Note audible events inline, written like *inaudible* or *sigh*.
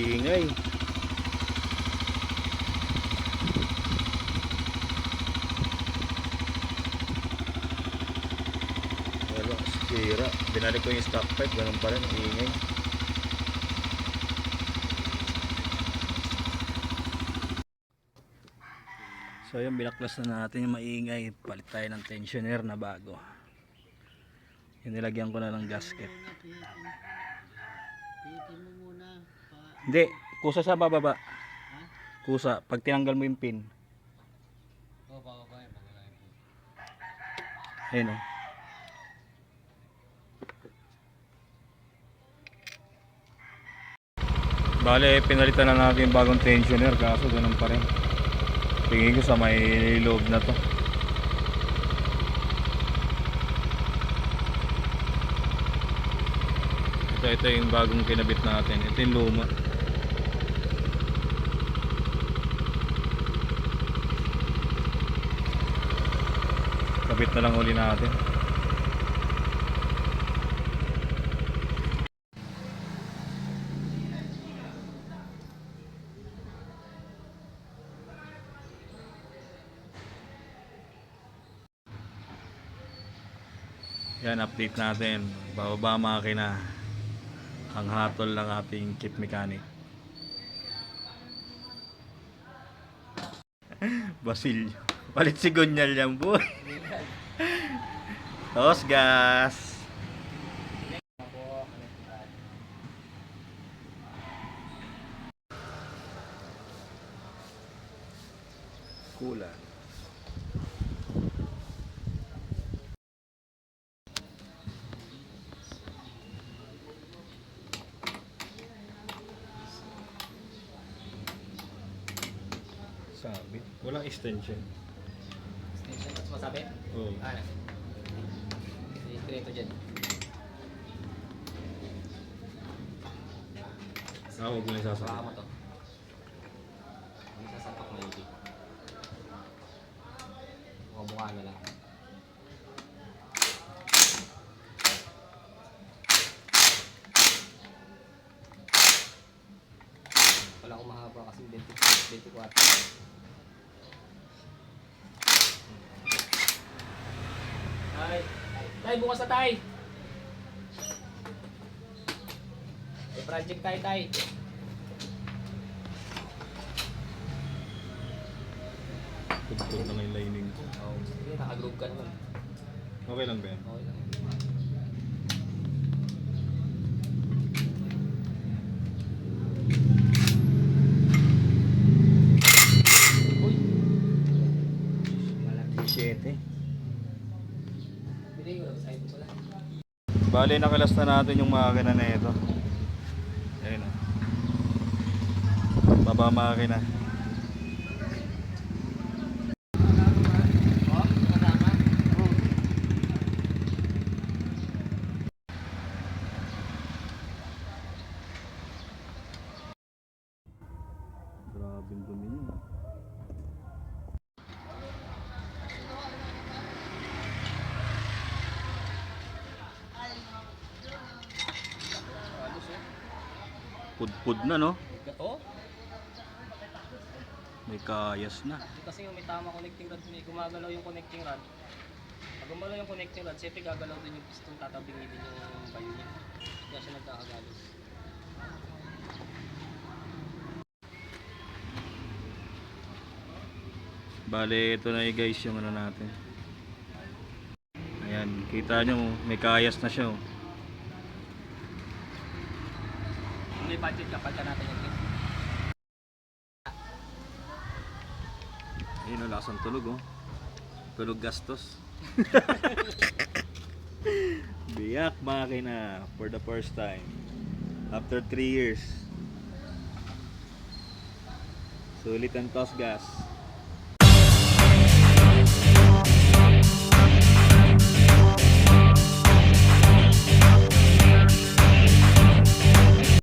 Ingay. Wala, sira. Binalik ko yung stock pipe, ganun pa rin, ingay. So yun, binaklas na natin yung maingay. Palit tayo ng tensioner na bago. Yung nilagyan ko na ng gasket. Pitin mo Hindi, kusa sa bababa. Kusa, pag tinanggal mo yung pin. o, bababa yan. Bababa yan. Ayun o. Bale, pinalitan na natin yung bagong tensioner kaso ganun pa rin. Tingin ko sa may loob na to. Ito, ito yung bagong kinabit natin. Ito yung luma. Kabit na lang uli natin. Yan, update natin. Bababa makina. Ang hatol ng ating kit mechanic. *laughs* Basilio. Palit si Gunyal yan, boy. Tos gas. Kulang. Sabi. Walang extension. Masabi? Oo. Ah, na. Diretso dyan. Ah, huwag mo na Baka isasabi. mo to. Ang sasapak mo yung O, mukha na lang. Wala akong mahaba kasi 24. 24. Tay, bukas na tay! May project tayo tay. Tugtog na yung lining ko. Oh, sige, nakagroove ka naman. Okay lang ba yan? Okay lang. Uy! Malaki. 7. Bale, nakalas na natin yung makina na ito. Ayun o. Baba makina. Oh? Grabe yung dumi niya. Pudpud na no? Oh, May kayas na. kasi yung may tama connecting rod, may gumagalaw yung connecting rod. Pag gumalaw yung connecting rod, siyempre gagalaw din yung piston, tatabingin din yung bayo niya. Kaya siya nagkakagalos. Bale, ito na eh guys yung ano natin. Ayan, kita nyo, may kayas na siya oh. May budget kapag ka natin yung Ayun o, lasang tulog oh. Tulog gastos. *laughs* Biyak makina for the first time. After 3 years. Sulit ang toss gas.